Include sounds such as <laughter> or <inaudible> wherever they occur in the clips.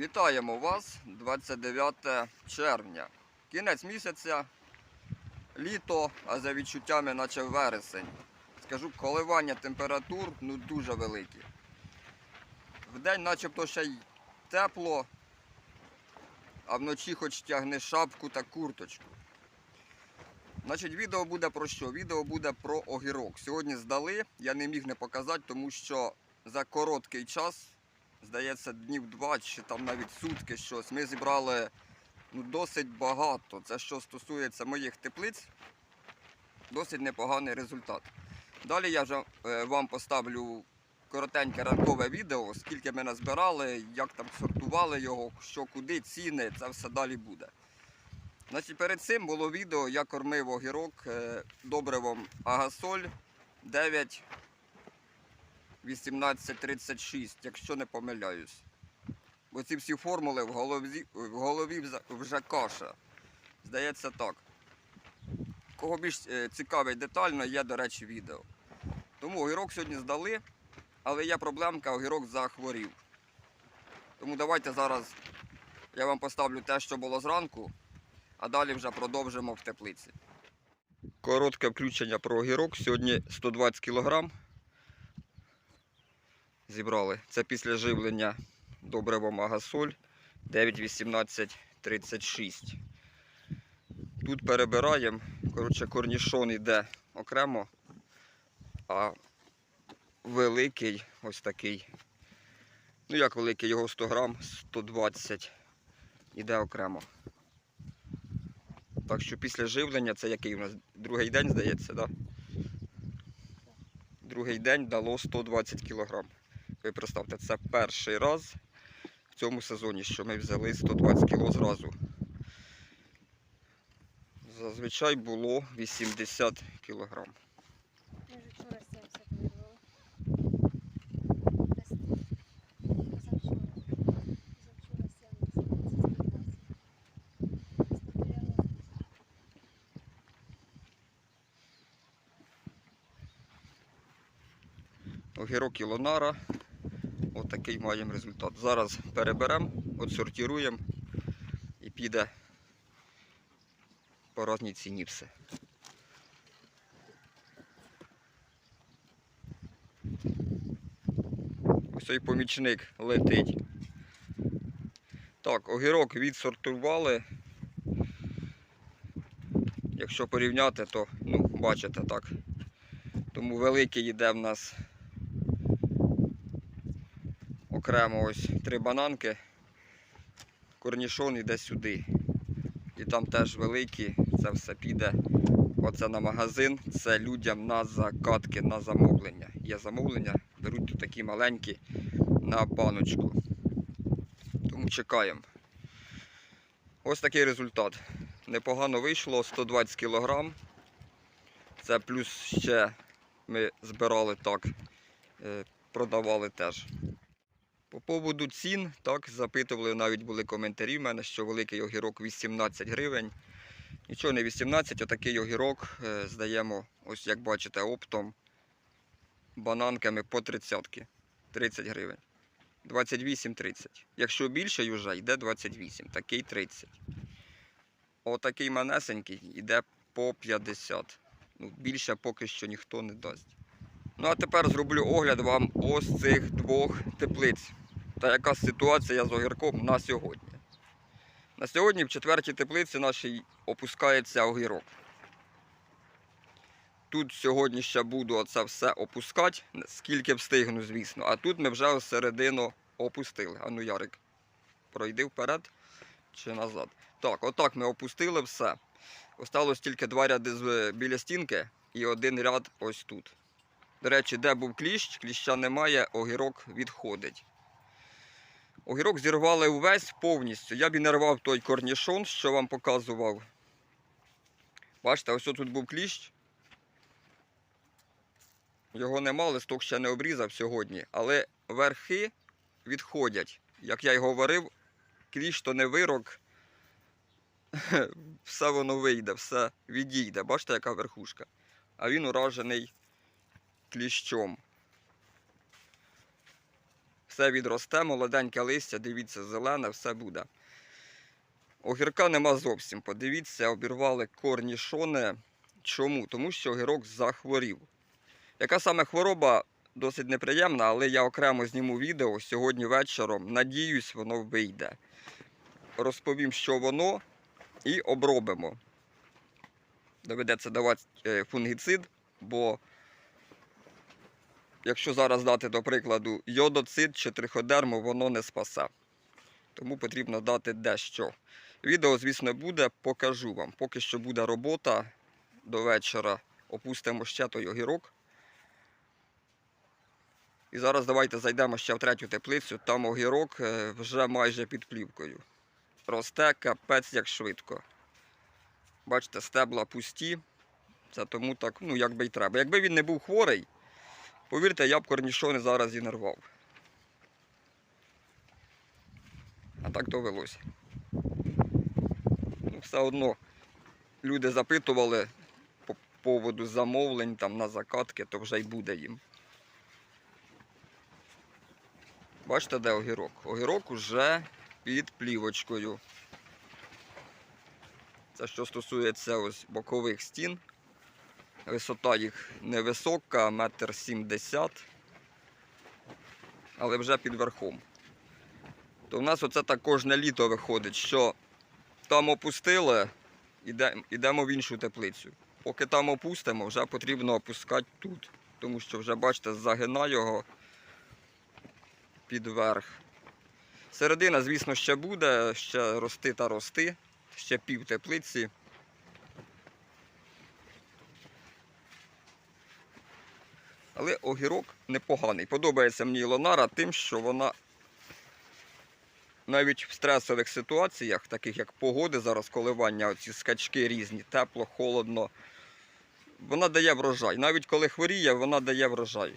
Вітаємо вас 29 червня. Кінець місяця, літо, а за відчуттями, наче вересень. Скажу, коливання температур ну дуже великі. Вдень начебто ще й тепло, а вночі хоч тягни шапку та курточку. Значить, відео буде про що? Відео буде про огірок. Сьогодні здали, я не міг не показати, тому що за короткий час здається, днів два чи там навіть сутки щось. Ми зібрали ну, досить багато. Це що стосується моїх теплиць, досить непоганий результат. Далі я вже е, вам поставлю коротеньке ранкове відео, скільки ми назбирали, як там сортували його, що куди, ціни, це все далі буде. Значить, перед цим було відео, я кормив огірок е, добривом Агасоль 9 1836, якщо не помиляюсь. Бо ці всі формули в голові, в голові вже- каша. Здається так. Кого більш е, цікавить детально, є, до речі, відео. Тому огірок сьогодні здали, але є проблемка, огірок захворів. Тому давайте зараз я вам поставлю те, що було зранку, а далі вже продовжимо в теплиці. Коротке включення про огірок. Сьогодні 120 кг зібрали. Це після живлення добривом Агасоль 91836. Тут перебираємо. Коротше, корнішон йде окремо, а великий ось такий. Ну як великий, його 100 грам, 120 іде окремо. Так що після живлення, це який у нас другий день, здається, так? Да? Другий день дало 120 кг. Ви представте, це перший раз в цьому сезоні, що ми взяли 120 кг зразу. Зазвичай було 80 кг. Ми вчора 70 вирвали. Десь позавчора. Позавчора 70, це 120. Огірок і лонара. Отакий маємо результат. Зараз переберемо, отсортируємо і піде по разній ціні все. Ось цей помічник летить. Так, огірок відсортували. Якщо порівняти, то ну, бачите так. Тому великий йде в нас окремо ось три бананки. Корнішон йде сюди. І там теж великі, це все піде. Оце на магазин, це людям на закатки, на замовлення. Є замовлення, беруть тут такі маленькі на баночку. Тому чекаємо. Ось такий результат. Непогано вийшло, 120 кг. Це плюс ще ми збирали так, е, продавали теж. По поводу цін, так, запитували, навіть були коментарі в мене, що великий огірок 18 гривень. Нічого не 18, отакий огірок е, здаємо, ось як бачите, оптом бананками по 30. 30 гривень. 28-30. Якщо більше вже йде 28, такий 30. Отакий манесенький йде по 50. Ну, більше поки що ніхто не дасть. Ну а тепер зроблю огляд вам ось цих двох теплиць. Та яка ситуація з огірком на сьогодні. На сьогодні в четвертій теплиці нашій опускається огірок. Тут сьогодні ще буду оце все опускати, скільки встигну, звісно. А тут ми вже середину опустили. А ну, Ярик, пройди вперед чи назад. Так, отак ми опустили все. Осталось тільки два ряди біля стінки і один ряд ось тут. До речі, де був кліщ, кліща немає, огірок відходить. Огірок зірвали увесь повністю. Я б і не рвав той корнішон, що вам показував. Бачите, ось тут був кліщ. Його нема, листок ще не обрізав сьогодні, але верхи відходять. Як я й говорив, кліщ то не вирок. <laughs> Все воно вийде, все відійде. Бачите, яка верхушка? А він уражений кліщом. Все відросте, молоденьке листя, дивіться, зелене, все буде. Огірка нема зовсім. Подивіться, обірвали корнішони. Чому? Тому що огірок захворів. Яка саме хвороба досить неприємна, але я окремо зніму відео сьогодні вечором. Надіюсь, воно вийде. Розповім, що воно, і обробимо. Доведеться давати е, фунгіцид, бо якщо зараз дати, до прикладу, йодоцид чи триходерму, воно не спасе. Тому потрібно дати дещо. Відео, звісно, буде, покажу вам. Поки що буде робота до вечора. Опустимо ще той огірок. І зараз давайте зайдемо ще в третю теплицю. Там огірок е, вже майже під плівкою. Росте капець як швидко. Бачите, стебла пусті. Це тому так, ну як би й треба. Якби він не був хворий, повірте, я б корнішони зараз і не рвав. А так довелося. Ну, все одно люди запитували по поводу замовлень там на закатки, то вже й буде їм. Бачите, де огірок? Огірок уже під плівочкою. Це що стосується ось бокових стін. Висота їх невисока, метр сімдесят, але вже під верхом. То в нас оце так кожне літо виходить, що там опустили, йдемо в іншу теплицю. Поки там опустимо, вже потрібно опускати тут. Тому що вже, бачите, загина його під верх. Середина, звісно, ще буде, ще рости та рости, ще пів теплиці. Але огірок непоганий. Подобається мені Лонара тим, що вона навіть в стресових ситуаціях, таких як погоди, зараз коливання, оці скачки різні, тепло, холодно, вона дає врожай. Навіть коли хворіє, вона дає врожай.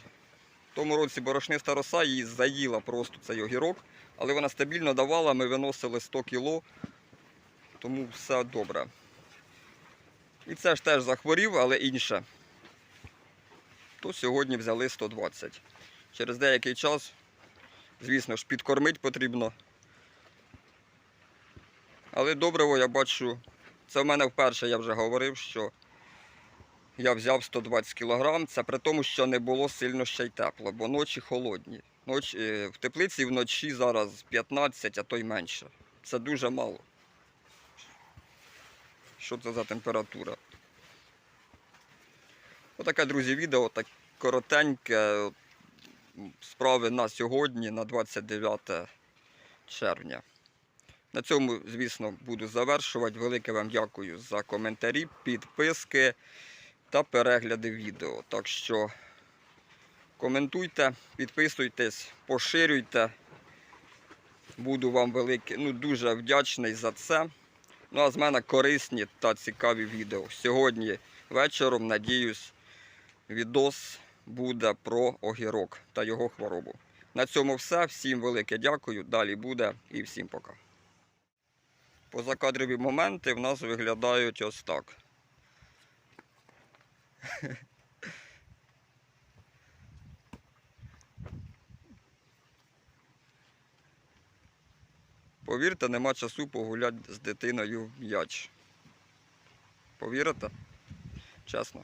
В тому році борошниста роса її заїла просто цей огірок, але вона стабільно давала, ми виносили 100 кіло, тому все добре. І це ж теж захворів, але інше. То сьогодні взяли 120. Через деякий час, звісно ж, підкормити потрібно. Але добриво я бачу, це в мене вперше я вже говорив, що я взяв 120 кг, це при тому, що не було сильно ще й тепло, бо ночі холодні. Ноч, е, в теплиці вночі зараз 15, а то й менше. Це дуже мало. Що це за температура? Отаке, друзі, відео, так коротеньке. Справи на сьогодні, на 29 червня. На цьому, звісно, буду завершувати. Велике вам дякую за коментарі, підписки та перегляди відео. Так що коментуйте, підписуйтесь, поширюйте. Буду вам великий, ну дуже вдячний за це. Ну а з мене корисні та цікаві відео. Сьогодні вечором, надіюсь, відос буде про огірок та його хворобу. На цьому все. Всім велике дякую. Далі буде і всім пока. Позакадрові моменти в нас виглядають ось так. Повірте, нема часу погуляти з дитиною м'яч. Повірите? Чесно.